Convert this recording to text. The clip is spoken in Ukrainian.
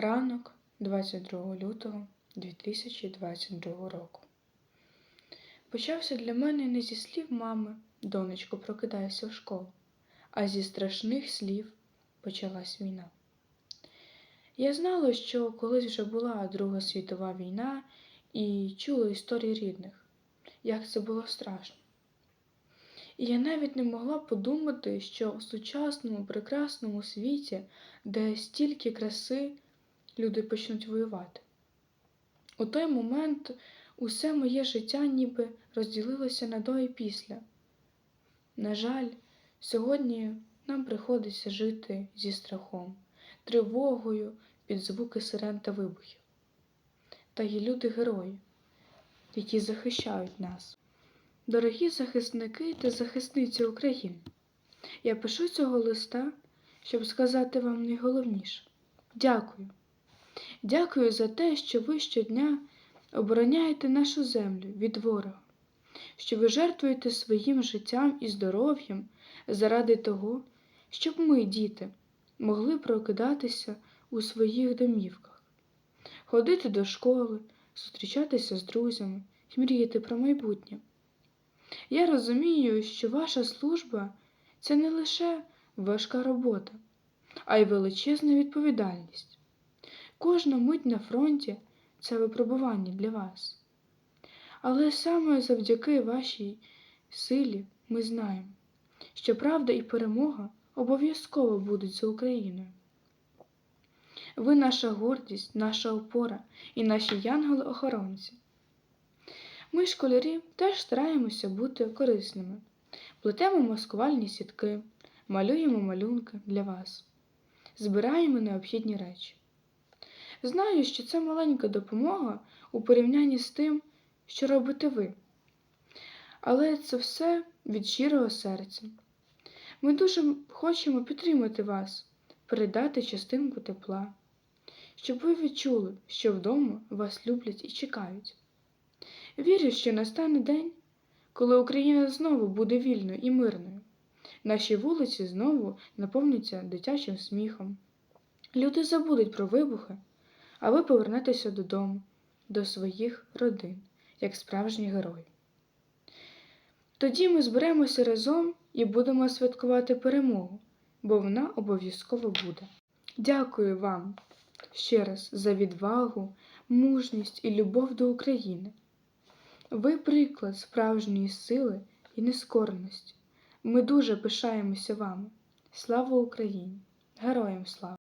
Ранок 22 лютого 2022 року. Почався для мене не зі слів мами, донечко, прокидайся в школу, а зі страшних слів почалась війна. Я знала, що колись вже була Друга світова війна і чула історії рідних, як це було страшно. І я навіть не могла подумати, що в сучасному прекрасному світі, де стільки краси, люди почнуть воювати. У той момент усе моє життя ніби розділилося на до і після. На жаль, сьогодні нам приходиться жити зі страхом, тривогою під звуки сирен та вибухів. Та є люди-герої, які захищають нас. Дорогі захисники та захисниці України, я пишу цього листа, щоб сказати вам найголовніше. Дякую. Дякую за те, що ви щодня обороняєте нашу землю від ворога, що ви жертвуєте своїм життям і здоров'ям заради того, щоб ми, діти, могли прокидатися у своїх домівках, ходити до школи, зустрічатися з друзями і мріяти про майбутнє. Я розумію, що ваша служба це не лише важка робота, а й величезна відповідальність. Кожна мить на фронті це випробування для вас. Але саме завдяки вашій силі ми знаємо, що правда і перемога обов'язково будуть за Україною. Ви наша гордість, наша опора і наші янголи-охоронці. Ми, школярі, теж стараємося бути корисними, плетемо маскувальні сітки, малюємо малюнки для вас, збираємо необхідні речі. Знаю, що це маленька допомога у порівнянні з тим, що робите ви. Але це все від щирого серця. Ми дуже хочемо підтримати вас, передати частинку тепла, щоб ви відчули, що вдома вас люблять і чекають. Вірю, що настане день, коли Україна знову буде вільною і мирною. Наші вулиці знову наповняться дитячим сміхом. Люди забудуть про вибухи, а ви повернетеся додому, до своїх родин, як справжні герої. Тоді ми зберемося разом і будемо святкувати перемогу, бо вона обов'язково буде. Дякую вам ще раз за відвагу, мужність і любов до України. Ви приклад справжньої сили і нескореності. Ми дуже пишаємося вами. Слава Україні! Героям слава!